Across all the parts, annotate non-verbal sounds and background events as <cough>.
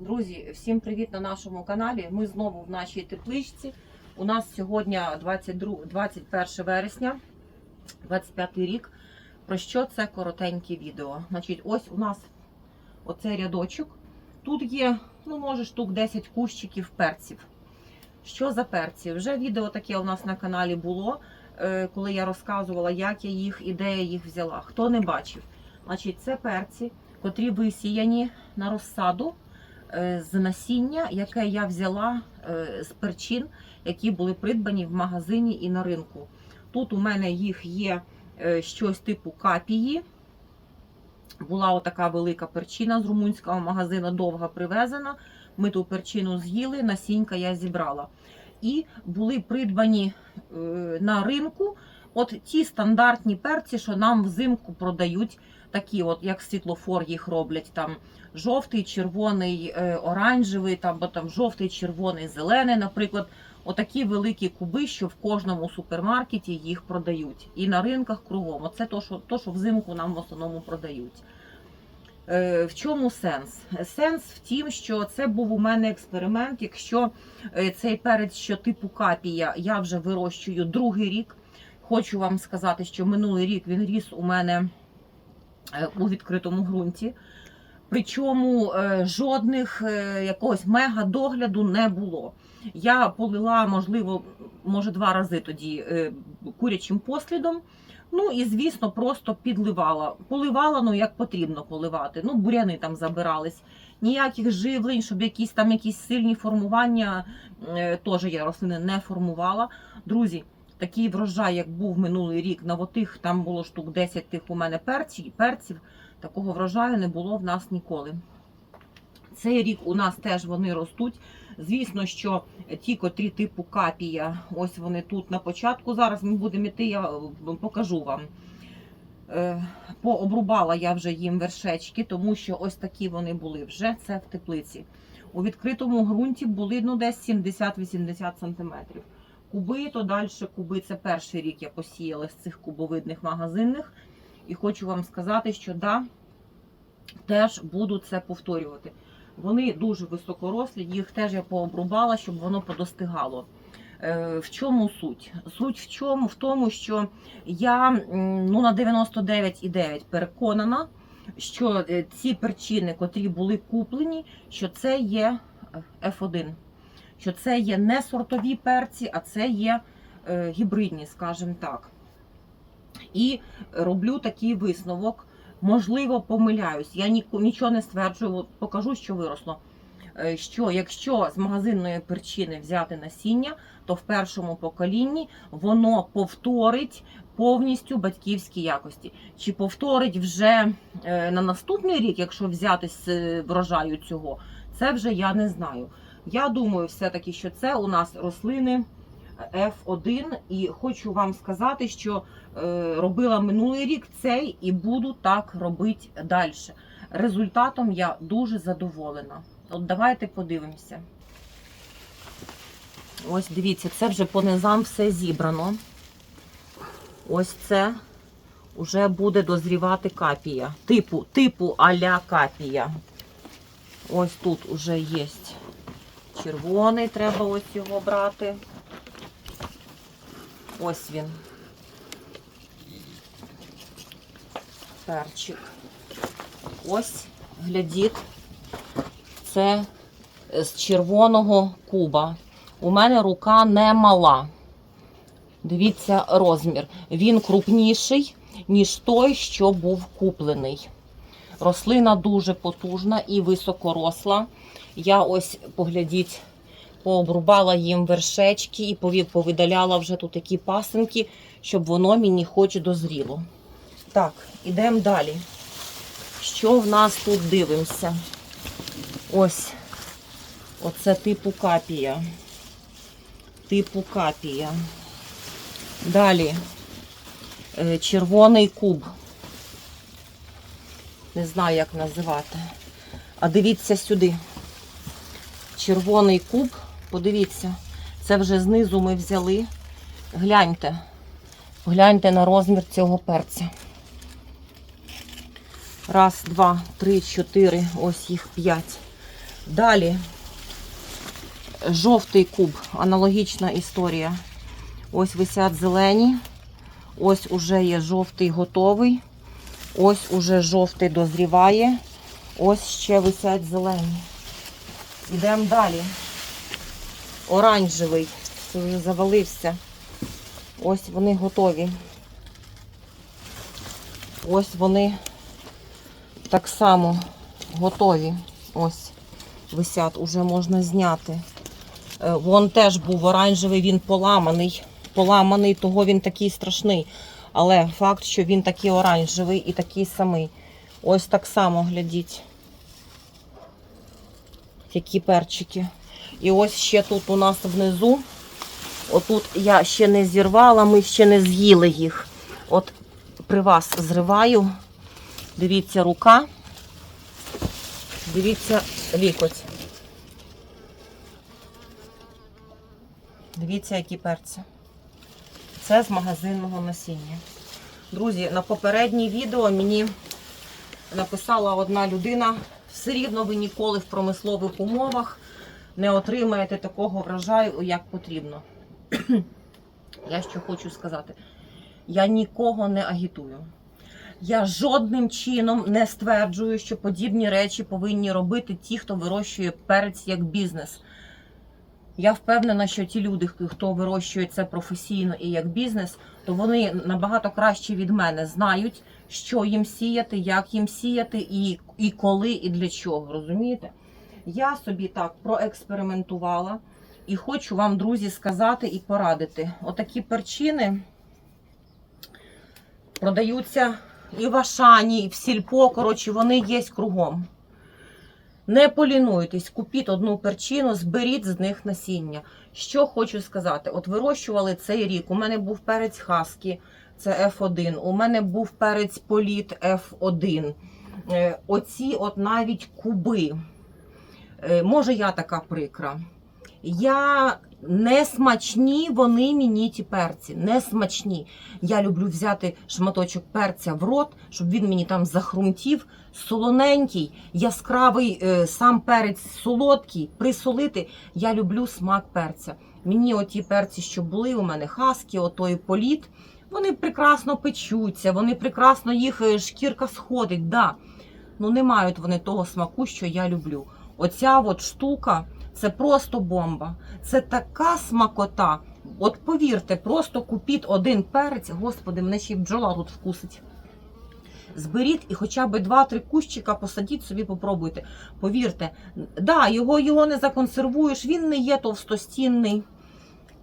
Друзі, всім привіт на нашому каналі. Ми знову в нашій тепличці. У нас сьогодні 22, 21 вересня, 25 рік. Про що це коротеньке відео? Значить, ось у нас оцей рядочок. Тут є, ну, може, штук 10 кущиків перців. Що за перці? Вже відео таке у нас на каналі було, е, коли я розказувала, як я їх і де я їх взяла. Хто не бачив, значить, це перці, котрі висіяні на розсаду з насіння, яке я взяла е, з перчин, які були придбані в магазині і на ринку. Тут у мене їх є е, щось типу капії. Була отака велика перчина з румунського магазину, довга привезена. Ми ту перчину з'їли, насінька я зібрала. І були придбані е, на ринку от ті стандартні перці, що нам взимку продають, такі, от як світлофор їх роблять. Там жовтий, червоний, е, оранжевий, там, бо там жовтий, червоний, зелений, наприклад. Отакі великі куби, що в кожному супермаркеті їх продають. І на ринках кругом. Оце то, що, то, що взимку нам в основному продають. Е, В чому сенс? Сенс в тім, що це був у мене експеримент. Якщо е, цей перець, що типу капія, я вже вирощую другий рік. Хочу вам сказати, що минулий рік він ріс у мене у відкритому ґрунті. Причому е, жодних е, якогось мега догляду не було. Я полила, можливо, може два рази тоді е, курячим послідом. Ну і звісно, просто підливала. Поливала, ну як потрібно поливати. Ну, буряни там забирались. Ніяких живлень, щоб якісь там якісь сильні формування, е, теж я рослини не формувала. Друзі, такий врожай, як був минулий рік, на отих там було штук 10 тих у мене перців, перців. Такого врожаю не було в нас ніколи. Цей рік у нас теж вони ростуть. Звісно, що ті, котрі типу капія, ось вони тут на початку. Зараз ми будемо йти, я покажу вам. Е, Пообрубала я вже їм вершечки, тому що ось такі вони були вже. Це в теплиці. У відкритому ґрунті були ну, десь 70-80 см. Куби, то далі куби. Це перший рік я посіяла з цих кубовидних магазинних. І хочу вам сказати, що да, теж буду це повторювати. Вони дуже високорослі, їх теж я пообрубала, щоб воно подостигало. Е, В чому суть? Суть в чому? В тому, що я ну, на 99,9 переконана, що е, ці перчини, котрі були куплені, що це є е, F1. Що це є не сортові перці, а це є е, гібридні, скажімо так. І роблю такий висновок. Можливо, помиляюсь. Я нічого не стверджую, покажу, що виросло. Е, Що якщо з магазинної перчини взяти насіння, то в першому поколінні воно повторить повністю батьківські якості. Чи повторить вже е, на наступний рік, якщо взяти з врожаю цього, це вже я не знаю. Я думаю, все-таки, що це у нас рослини F1, і хочу вам сказати, що е, робила минулий рік цей і буду так робити далі. Результатом я дуже задоволена. От давайте подивимося. Ось дивіться, це вже по низам все зібрано. Ось це вже буде дозрівати капія. Типу, типу а-ля капія. Ось тут уже є червоний, треба ось його брати. Ось він. Перчик. Ось, глядіть, це з червоного куба. У мене рука не мала. Дивіться розмір. Він крупніший, ніж той, що був куплений. Рослина дуже потужна і високоросла. Я ось, поглядіть, пообрубала їм вершечки і повидаляла вже тут такі пасинки, щоб воно мені хоч дозріло. Так, ідемо далі. Що в нас тут дивимося? Ось. Оце типу капія. Типу капія. Далі. Е, Червоний куб. Не знаю, як називати. А дивіться сюди. Червоний куб. Подивіться. Це вже знизу ми взяли. Гляньте. Гляньте на розмір цього перця. Раз, два, три, чотири, ось їх п'ять. Далі жовтий куб, аналогічна історія. Ось висять зелені. Ось уже є жовтий готовий. Ось уже жовтий дозріває. Ось ще висять зелені. Йдемо далі. Оранжевий. Це вже завалився. Ось вони готові. Ось вони так само готові. Ось висять, уже можна зняти. Е, Вон теж був оранжевий, він поламаний. Поламаний, того він такий страшний. Але факт, що він такий оранжевий і такий самий. Ось так само глядіть. Які перчики. І ось ще тут у нас внизу. Отут я ще не зірвала, ми ще не з'їли їх. От при вас зриваю. Дивіться, рука. Дивіться лікоть. Дивіться, які перці. Це з магазинного насіння. Друзі, на попереднє відео мені написала одна людина, все рівно ви ніколи в промислових умовах не отримаєте такого врожаю, як потрібно. <clears throat> Я що хочу сказати. Я нікого не агітую. Я жодним чином не стверджую, що подібні речі повинні робити ті, хто вирощує перець як бізнес. Я впевнена, що ті люди, хто вирощує це професійно і як бізнес, то вони набагато краще від мене знають, що їм сіяти, як їм сіяти, і, і коли, і для чого. Розумієте? Я собі так проекспериментувала і хочу вам, друзі, сказати і порадити. Отакі перчини продаються і в Ашані, і в сільпо. Коротше, вони є кругом. Не полінуйтесь, купіть одну перчину, зберіть з них насіння. Що хочу сказати, от вирощували цей рік. У мене був перець Хаскі, це F1. У мене був перець Політ F1. Е, Оці от навіть куби. Е, Може, я така прикра. Я не вони мені ті перці, не смачні. Я люблю взяти шматочок перця в рот, щоб він мені там захрумтів. Солоненький, яскравий е, сам перець солодкий, присолити. Я люблю смак перця. Мені оті перці, що були у мене хаскі, отой політ, вони прекрасно печуться, вони прекрасно їх е, шкірка сходить. Да. Ну не мають вони того смаку, що я люблю. Оця от штука це просто бомба. Це така смакота. От повірте, просто купіть один перець. Господи, мене ще й бджола тут вкусить. Зберіть і хоча б 2-3 кущика посадіть собі, попробуйте. Повірте, да, його, його не законсервуєш, він не є товстостінний.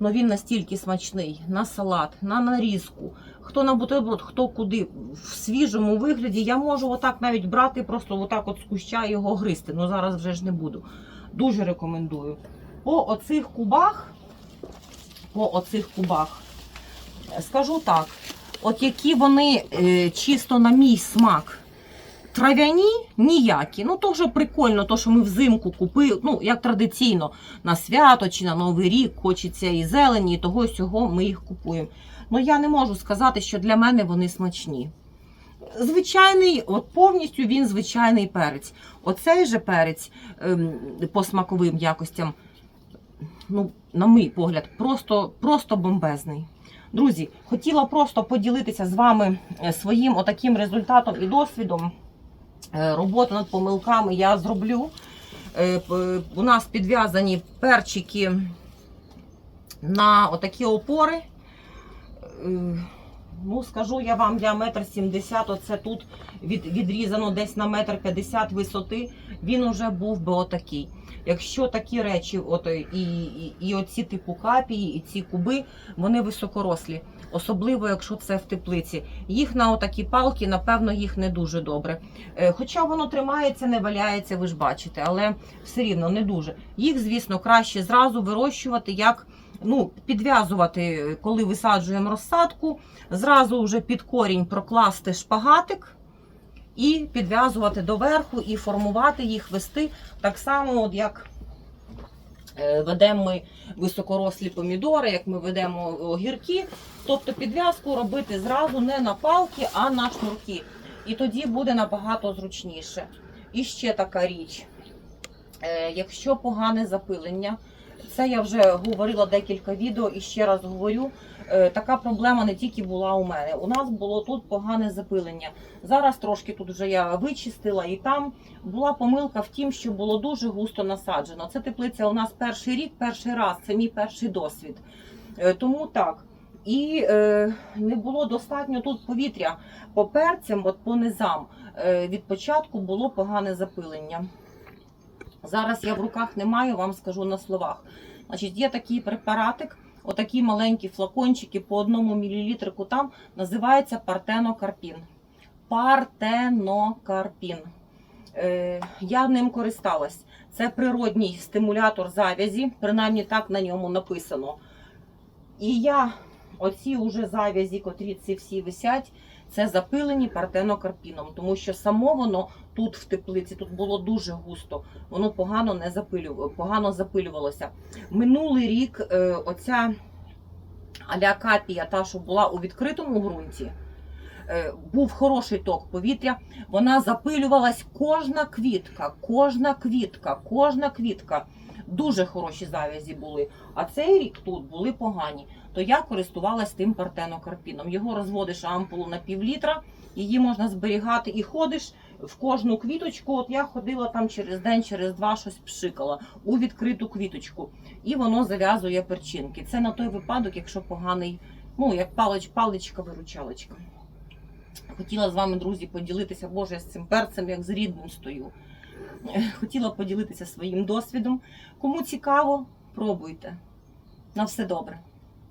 Але він настільки смачний на салат, на нарізку. Хто на бутерброд, хто куди в свіжому вигляді. Я можу отак навіть брати, просто отак от з куща його гризти. Ну зараз вже ж не буду. Дуже рекомендую. По оцих кубах, по оцих кубах, е, скажу так, от які вони е, чисто на мій смак. Трав'яні ніякі. Ну, то вже прикольно, то, що ми взимку купили, ну, як традиційно, на свято чи на Новий рік хочеться і зелені, і того і сього ми їх купуємо. Ну, я не можу сказати, що для мене вони смачні. Звичайний, от повністю він звичайний перець. Оцей же перець ем, по смаковим якостям, ну, на мій погляд, просто, просто бомбезний. Друзі, хотіла просто поділитися з вами е, своїм отаким результатом і досвідом. Е, Роботу над помилками я зроблю. Е, У нас підв'язані перчики на отакі опори. Е, Ну, скажу я вам, я метр сімдесят, оце тут від, відрізано десь на метр п'ятдесят висоти, він уже був би отакий. Якщо такі речі, от і, і, і оці типу капії, і ці куби, вони високорослі, особливо якщо це в теплиці. Їх на отакі палки, напевно, їх не дуже добре. Е, Хоча воно тримається, не валяється, ви ж бачите, але все рівно не дуже. Їх, звісно, краще зразу вирощувати як. Ну, підв'язувати, коли висаджуємо розсадку, зразу вже під корінь прокласти шпагатик і підв'язувати доверху, і формувати їх, вести так само, от як е, ведемо ми високорослі помідори, як ми ведемо огірки. Тобто підв'язку робити зразу не на палки, а на шнурки. І тоді буде набагато зручніше. І ще така річ. Е, Якщо погане запилення, це я вже говорила декілька відео і ще раз говорю. е, Така проблема не тільки була у мене. У нас було тут погане запилення. Зараз трошки тут вже я вичистила, і там була помилка в тім, що було дуже густо насаджено. Це теплиця у нас перший рік, перший раз, це мій перший досвід. Е, Тому так. І е, не було достатньо тут повітря по перцям, от по низам. Е, від початку було погане запилення. Зараз я в руках не маю, вам скажу на словах. Значить, є такий препаратик, отакі маленькі флакончики по одному мілілітрику там, називається партенокарпін. Партенокарпін. Е, я ним користалась. Це природній стимулятор завязі, принаймні так на ньому написано. І я оці уже завязі, котрі ці всі висять, це запилені партенокарпіном, тому що само воно тут в теплиці, тут було дуже густо, воно погано не запилювало, погано запилювалося. Минулий рік е, оця алякапія, та, що була у відкритому ґрунті, е, був хороший ток повітря, вона запилювалась кожна квітка, кожна квітка, кожна квітка. Дуже хороші завязі були. А цей рік тут були погані. То я користувалась тим партенокарпіном. Його розводиш ампулу на пів літра, її можна зберігати і ходиш в кожну квіточку. От я ходила там через день, через два щось пшикала у відкриту квіточку, і воно зав'язує перчинки. Це на той випадок, якщо поганий, ну як палич, паличка, виручалочка. Хотіла з вами, друзі, поділитися, Боже, я з цим перцем, як з рідним стою. Хотіла поділитися своїм досвідом. Кому цікаво, пробуйте. На все добре.